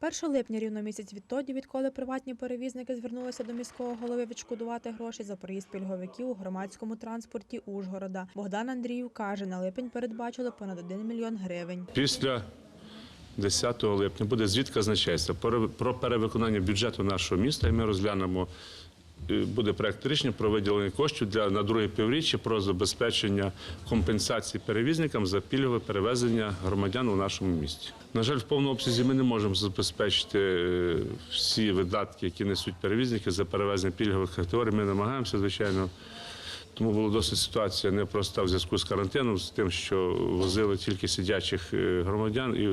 1 липня рівно місяць відтоді, відколи приватні перевізники звернулися до міського голови відшкодувати гроші за проїзд пільговиків у громадському транспорті Ужгорода. Богдан Андріїв каже, на липень передбачили понад 1 мільйон гривень. Після 10 липня буде звідка казначейства про перевиконання бюджету нашого міста, і ми розглянемо. Е, Буде проект рішення про виділення коштів для на друге півріччя про забезпечення компенсації перевізникам за пільгове перевезення громадян у нашому місті. На жаль, в повному обсязі ми не можемо забезпечити е, всі видатки, які несуть перевізники за перевезення пільгових категорій. Ми намагаємося, звичайно. Тому була досить ситуація непроста в зв'язку з карантином, з тим, що возили тільки сидячих е, громадян, і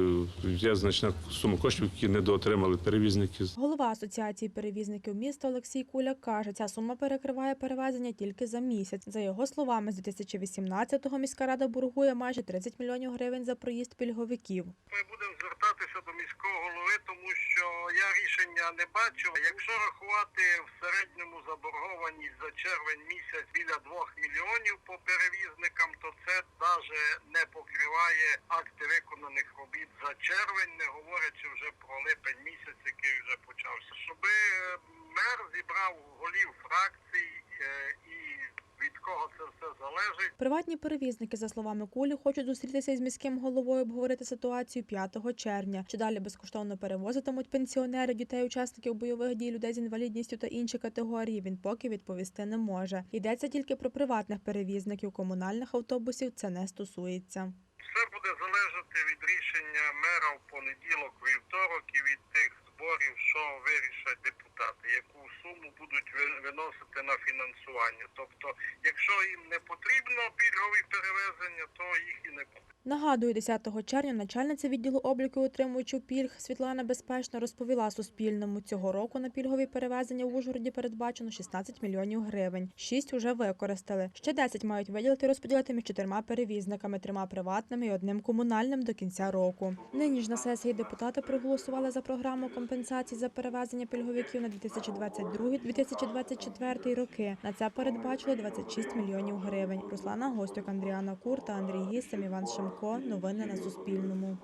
є значна сума коштів, які недоотримали перевізники. Голова Асоціації перевізників міста Олексій Куляк каже, ця сума перекриває перевезення тільки за місяць. За його словами, з 2018-го міська рада боргує майже 30 мільйонів гривень за проїзд пільговиків. Ми будемо звертатися до міського голови, тому що я рішення не бачу. Якщо рахувати в середньому заборгованість за червень місяць біля 2 мільйонів по перевізникам, то це навіть не покриває акти виконаних робіт за червень, не говорячи вже про липень місяць, який вже почався. Щоби е, мер зібрав голів фракцій е, кого це все залежить. Приватні перевізники, за словами Кулі, хочуть зустрітися із міським головою, обговорити ситуацію 5 червня. Чи далі безкоштовно перевозитимуть пенсіонерів, дітей, учасників бойових дій, людей з інвалідністю та інші категорії. Він поки відповісти не може. Йдеться тільки про приватних перевізників, комунальних автобусів це не стосується. Все буде залежати від рішення мера в понеділок, вівторок і від тих зборів, що вирішать депутати, суму будуть ви- виносити на фінансування. Тобто, якщо їм не потрібно пільгові перевезення, то їх і не буде. Нагадую, 10 червня начальниця відділу обліку отримувачів пільг Світлана Безпечна розповіла Суспільному. Цього року на пільгові перевезення в Ужгороді передбачено 16 мільйонів гривень. Шість уже використали. Ще 10 мають виділити розподілити між чотирма перевізниками, трьома приватними і одним комунальним до кінця року. Нині ж на сесії депутати проголосували за програму компенсацій за перевезення пільговиків на 2022-2024 роки. На це передбачили 26 мільйонів гривень. Руслана Гостюк, Андріана Кур та Андрій Гісем, Іван Шимко. Новини на Суспільному.